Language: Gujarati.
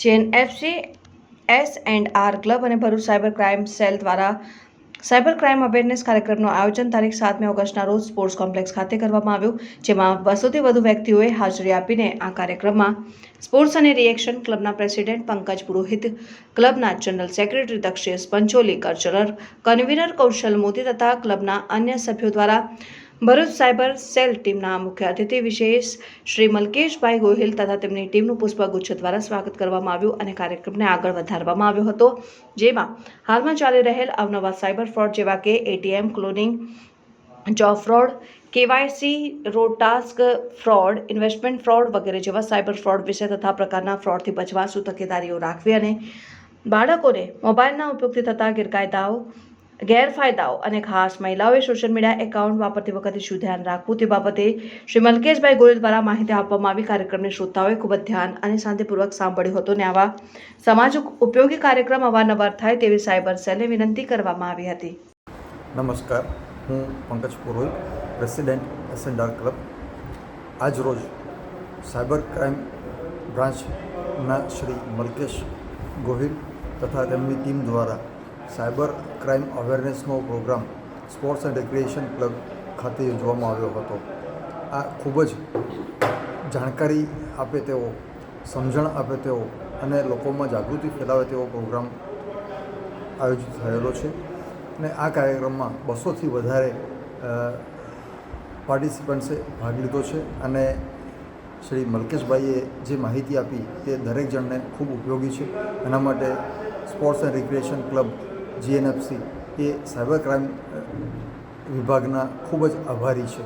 GN FC, S and R club અને ભરૂચ સાયબર ક્રાઇમ સેલ દ્વારા સાયબર ક્રાઇમ અવેરનેસ કાર્યક્રમનું આયોજન તારીખ સાતમી ઓગસ્ટના રોજ સ્પોર્ટ્સ કોમ્પ્લેક્સ ખાતે કરવામાં આવ્યું, જેમાં બસોથી વધુ વ્યક્તિઓએ હાજરી આપીને આ કાર્યક્રમમાં સ્પોર્ટ્સ અને રિએક્શન ક્લબના president Pankaj Purohit, ક્લબના general secretary Dakshesh Pancholi cultural convener Kaushal Modi તથા ક્લબના અન્ય સભ્યો દ્વારા ભરૂચ સાયબર સેલ ટીમના મુખ્ય અતિથિ વિશેષ શ્રી મલકેશભાઈ ગોહિલ તથા તેમની ટીમનું પુષ્પગુચ્છ દ્વારા સ્વાગત કરવામાં આવ્યું અને કાર્યક્રમને આગળ વધારવામાં આવ્યો હતો. જેમાં હાલમાં ચાલી રહેલ અવનવા સાયબર ફ્રોડ જેવા કે ATM, cloning job fraud, KYC, road task fraud, investment fraud વગેરે જેવા સાયબર ફ્રોડ વિશે તથા પ્રકારના ફ્રોડથી બચવા શું તકેદારીઓ રાખવી અને બાળકોને મોબાઈલના ઉપયોગથી થતા ગેરકાયદાઓ ગેરફાયદાઓ અને ખાસ મહિલાઓએ સોશિયલ મીડિયા એકાઉન્ટ વાપરતી વખતે શું ધ્યાન રાખવું તે બાબતે શ્રી મલકેશભાઈ ગોયલ દ્વારા માહિતી આપવામાં આવી. કાર્યક્રમને શ્રોતાઓએ ખૂબ જ ધ્યાન અને શાંતિપૂર્વક સાંભળ્યો હતો ને આવા સમાજ ઉપયોગી કાર્યક્રમ અવારનવાર થાય તેવી સાયબર સેલને વિનંતી કરવામાં આવી હતી. નમસ્કાર. હું Pankaj Purohit, president S and R club. આજ રોજ સાયબર ક્રાઇમ બ્રાન્ચના શ્રી મલકેશ ગોહિલ તથા તેમની ટીમ દ્વારા cyber crime અવેરનેસનો program sports and recreation club ખાતે યોજવામાં આવ્યો હતો. આ ખૂબ જ જાણકારી આપે તેવો સમજણ આપે તેવો અને લોકોમાં જાગૃતિ ફેલાવે તેવો પ્રોગ્રામ આયોજિત થયેલો છે. અને આ કાર્યક્રમમાં બસોથી વધારે પાર્ટિસિપન્ટ્સે ભાગ લીધો છે અને શ્રી મલકેશભાઈએ જે માહિતી આપી તે દરેક જણને ખૂબ ઉપયોગી છે. એના માટે sports and recreation club GNFC A cyber crime વિભાગના ખૂબ જ આભારી છે.